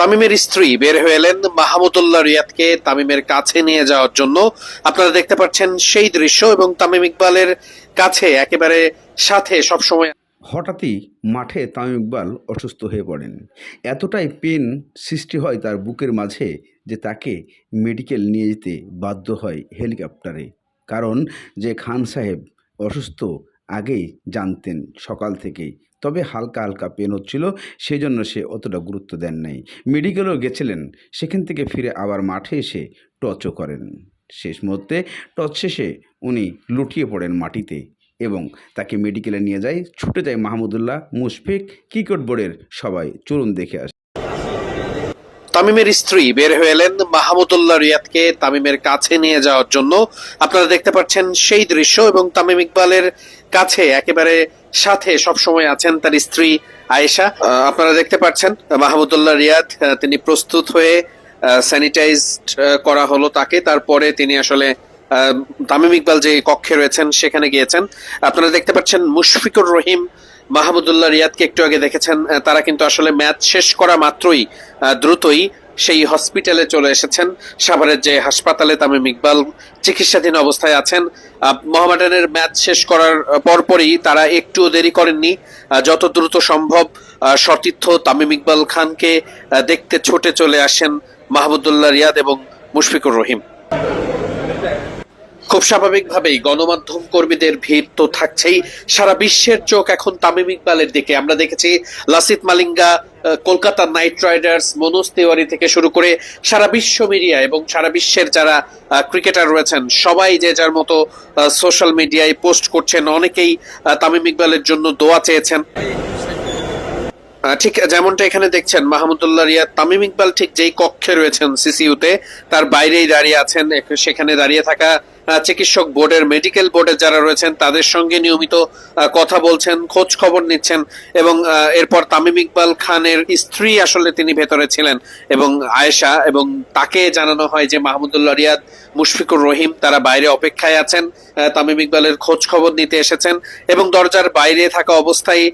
তামিমের স্ত্রী বের হয়ে এলেন মাহমুদুল্লাহ রিয়াদকে তামিমের কাছে নিয়ে যাওয়ার জন্য। আপনারা দেখতে পাচ্ছেন সেই দৃশ্য এবং তামিম ইকবালের কাছে একেবারে সাথে সবসময় হঠাৎই মাঠে তামিম ইকবাল অসুস্থ হয়ে পড়েন। এতটাই পেন সৃষ্টি হয় তার বুকের মাঝে যে তাকে মেডিকেল নিয়ে যেতে বাধ্য হয় হেলিকপ্টারে। কারণ যে খান সাহেব অসুস্থ আগেই জানতেন সকাল থেকেই। তবে হালকা হালকা পেন হচ্ছিল সেই জন্য সে অতটা গুরুত্ব দেন নাই। মেডিকেলও গেছিলেন, সেখান থেকে ফিরে আবার মাঠে এসে টচও করেন। শেষ মুহূর্তে টচ শেষে উনি লুটিয়ে পড়েন মাটিতে এবং তাকে মেডিকেলে নিয়ে যায়। ছুটে যায় মাহমুদুল্লাহ মুশফিক, ক্রিকেট বোর্ডের সবাই। চলুন দেখে আসে। তামিমের স্ত্রী বের হয়ে এলেন মাহমুদুল্লাহ রিয়াদকে তামিমের কাছে নিয়ে যাওয়ার জন্য। আপনারা দেখতে পাচ্ছেন সেই দৃশ্য এবং তামিম ইকবালের কাছে একেবারে সাথে সবসময় আছেন তার স্ত্রী আয়েশা। আপনারা দেখতে পাচ্ছেন মাহমুদুল্লাহ রিয়াদ তিনি প্রস্তুত হয়ে স্যানিটাইজ করা হলো তাকে। তারপরে তিনি আসলে তামিম ইকবাল যে কক্ষে রয়েছেন সেখানে গিয়েছেন। আপনারা দেখতে পাচ্ছেন মুশফিকুর রহিম মাহমুদুল্লাহ রিয়াদকে একটু আগে দেখেছেন তারা কিন্তু আসলে ম্যাচ শেষ করা মাত্রই দ্রুতই সেই হসপিটালে চলে এসেছেন। সাভারের যে হাসপাতালে তামিম ইকবাল চিকিৎসাধীন অবস্থায় আছেন। মোহামেডানের ম্যাচ শেষ করার পরপরই তারা একটু দেরি করেননি। যত দ্রুত সম্ভব সতীর্থ তামিম ইকবাল খানকে দেখতে, ছুটে চলে আসেন মাহমুদুল্লাহ রিয়াদ এবং মুশফিকুর রহিম। খুব স্বাভাবিকভাবেই গণমাধ্যম কর্মীদের ভিড় তো থাকছেই। সারা বিশ্বের চোখ এখন তামিম ইকবালের দিকে। আমরা দেখেছি লাসিত মালিঙ্গা কলকাতা নাইট রাইডার্স, মনোজ তিওয়ারি থেকে শুরু করে সারা বিশ্ব মিডিয়া এবং সারা বিশ্বের যারা ক্রিকেটার রয়েছেন, সবাই যে যার মতো সোশ্যাল মিডিয়ায় পোস্ট করছেন, অনেকেই তামিম ইকবালের জন্য দোয়া চেয়েছেন। ঠিক যেমনটা এখানে দেখছেন, মাহমুদুল্লাহ রিয়া তামিম ইকবাল ঠিক যেই কক্ষে রয়েছেন সিসিইউতে তার বাইরেই দাঁড়িয়ে আছেন সেখানে দাঁড়িয়ে থাকা চিকিৎসক বোর্ডের মেডিকেল বোর্ডের যারা রয়েছেন, তাদের সঙ্গে নিয়মিত কথা বলছেন, খোঁজ খবর নিচ্ছেন এবং এরপর তামিম ইকবাল খানের স্ত্রী আসলে তিনি ভেতরে ছিলেন এবং আয়েশা এবং তাকে জানানো হয় যে মাহমুদুল্লাহ রিয়াদ মুশফিকুর রহিম তারা বাইরে অপেক্ষায় আছেন তামিম ইকবালের খোঁজ খবর নিতে এসেছেন এবং দরজার বাইরে থাকা অবস্থায়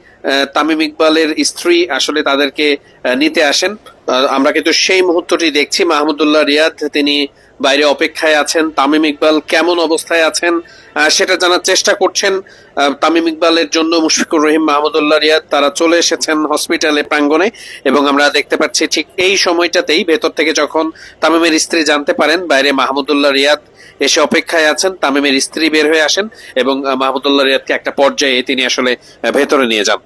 তামিম ইকবালের স্ত্রী আসলে তাদেরকে নিতে আসেন। আমরা কিন্তু সেই মুহূর্তটি দেখছি। মাহমুদুল্লাহ রিয়াদ, তিনি বাইরে অপেক্ষায় আছেন। তামিম ইকবাল কেমন অবস্থায় আছেন? সেটা জানার চেষ্টা করছেন। তামিম ইকবালের জন্য মুশফিকুর রহিম, মাহমুদুল্লাহ রিয়াদ, তারা চলে এসেছেন হসপিটালে প্রাঙ্গণে এবং আমরা দেখতে পাচ্ছি ঠিক এই সময়টাতেই ভেতর থেকে যখন তামিমের স্ত্রী জানতে পারেন, বাইরে মাহমুদুল্লাহ রিয়াদ এসে অপেক্ষায় আছেন। তামিমের স্ত্রী বের হয়ে আসেন এবং মাহমুদুল্লাহ রিয়াদকে একটা পর্যায়ে তিনি আসলে ভেতরে নিয়ে যান।